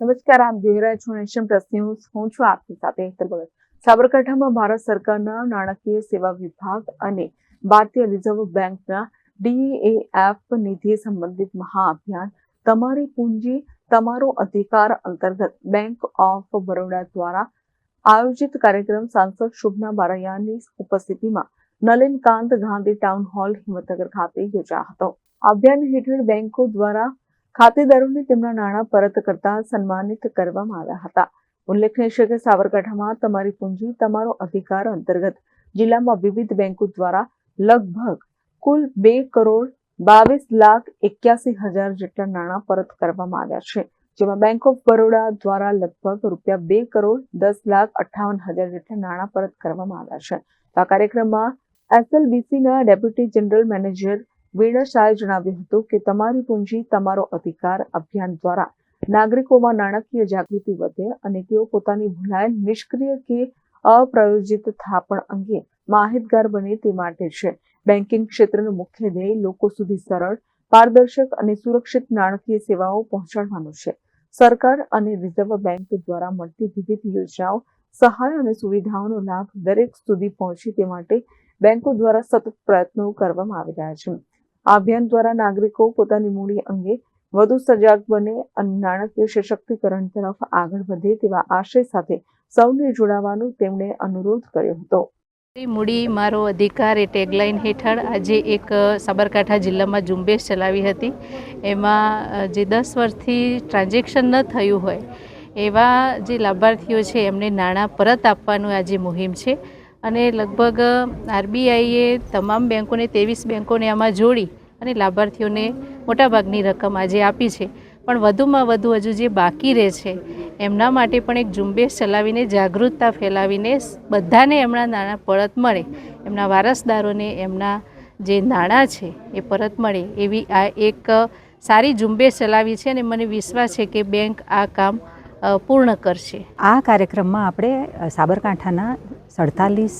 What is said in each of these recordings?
નમસ્કાર, આપ જોઈ રહ્યા છો નેશન પ્લસ ન્યૂઝ. હું છું આપની સાથે સાબરકાંઠામાં ભારત સરકારના નાણાકીય સેવા વિભાગ અને ભારતીય રિઝર્વ બેંકના ડીએએફ નિધિ સંબંધિત મહાઅભિયાન તમારી પૂંજી, તમારો અધિકાર અંતર્ગત બેંક ઓફ બરોડા દ્વારા આયોજિત કાર્યક્રમ સાંસદ શુભના બારૈયાની ઉપસ્થિતિમાં નલિનકાંત ગાંધી ટાઉન હોલ હિંમતનગર ખાતે યોજાયો હતો. અભિયાન હેઠળ બેંકો દ્વારા ખાતેદારોને તેમના નાણાં પરત કરતા સન્માનિત કરવામાં આવ્યા હતા. ઉલ્લેખનીય છે કે સાબરકાંઠામાં તમારી પૂંજી, તમારો અધિકાર અંતર્ગત જિલ્લામાં વિવિધ બેંકો દ્વારા લગભગ કુલ બે કરોડ બાવીસ લાખ એક્યાસી હજાર જેટલા નાણાં પરત કરવામાં આવ્યા છે, જેમાં બેંક ઓફ બરોડા દ્વારા લગભગ રૂપિયા બે કરોડ દસ લાખ અઠાવન હજાર જેટલા નાણાં પરત કરવામાં આવ્યા છે. આ કાર્યક્રમમાં એસએલબીસીના ડેપ્યુટી જનરલ મેનેજર વીણા શાહે જણાવ્યું હતું કે તમારી પૂંજી તમારો અધિકાર અભિયાન દ્વારા નાગરિકોમાં નાણાકીય જાગૃતિ વધે અને તેઓ પોતાની ભૂલાયેલ, નિષ્ક્રિય કે અપ્રયોજિત થાપણ અંગે માહિતગાર બને તે માટે છે. બેન્કિંગ ક્ષેત્રનું મુખ્ય ધ્યેય લોકો સુધી સરળ, પારદર્શક અને સુરક્ષિત નાણાકીય સેવાઓ પહોંચાડવાનું છે. સરકાર અને રિઝર્વ બેંક દ્વારા મળતી વિવિધ યોજનાઓ, સહાય અને સુવિધાઓનો લાભ દરેક સુધી પહોંચે તે માટે બેંકો દ્વારા સતત પ્રયત્નો કરવામાં આવી રહ્યા છે. આ અભિયાન દ્વારા નાગરિકો પોતાની મૂડી અંગે વધુ સજાગ બને અને નાણાકીય સશક્તિકરણ તરફ આગળ વધે તેવા આશય સાથે સૌને જોડાવાનું તેમણે અનુરોધ કર્યો હતો. મૂડી મારો અધિકાર એ ટેગલાઇન હેઠળ આજે એક સાબરકાંઠા જિલ્લામાં ઝુંબેશ ચલાવી હતી. એમાં જે દસ વર્ષથી ટ્રાન્ઝેક્શન ન થયું હોય એવા જે લાભાર્થીઓ છે એમને નાણાં પરત આપવાનું આજે મુહિમ છે. અને લગભગ આરબીઆઈએ તમામ બેંકોને, ત્રેવીસ બેંકોને આમાં જોડી અને લાભાર્થીઓને મોટાભાગની રકમ આજે આપી છે. પણ વધુમાં વધુ હજુ જે બાકી રહે છે, એમના માટે પણ એક ઝુંબેશ ચલાવીને જાગૃતતા ફેલાવીને બધાને એમના નાણાં પરત મળે, એમના વારસદારોને એમના જે નાણાં છે એ પરત મળે એવી આ એક સારી ઝુંબેશ ચલાવી છે અને મને વિશ્વાસ છે કે બેંક આ કામ પૂર્ણ કરશે. આ કાર્યક્રમમાં આપણે સાબરકાંઠાના સડતાલીસ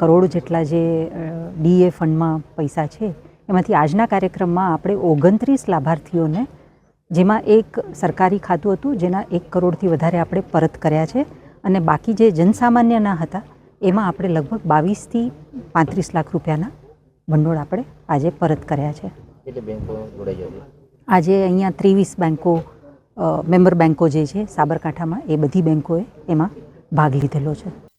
કરોડ જેટલા જે ડીએ ફંડમાં પૈસા છે એમાંથી આજના કાર્યક્રમમાં આપણે ઓગણત્રીસ લાભાર્થીઓને જેમાં એક સરકારી ખાતું હતું જેના એક કરોડથી વધારે આપણે પરત કર્યા છે અને બાકી જે જનસામાન્યના હતા એમાં આપણે લગભગ બાવીસથી પાંત્રીસ લાખ રૂપિયાના ભંડોળ આપણે આજે પરત કર્યા છે. આજે અહીંયા ત્રેવીસ બેન્કો મેમ્બર બેન્કો જે છે સાબરકાંઠામાં એ બધી બેન્કોએ એમાં ભાગ લીધેલો છે.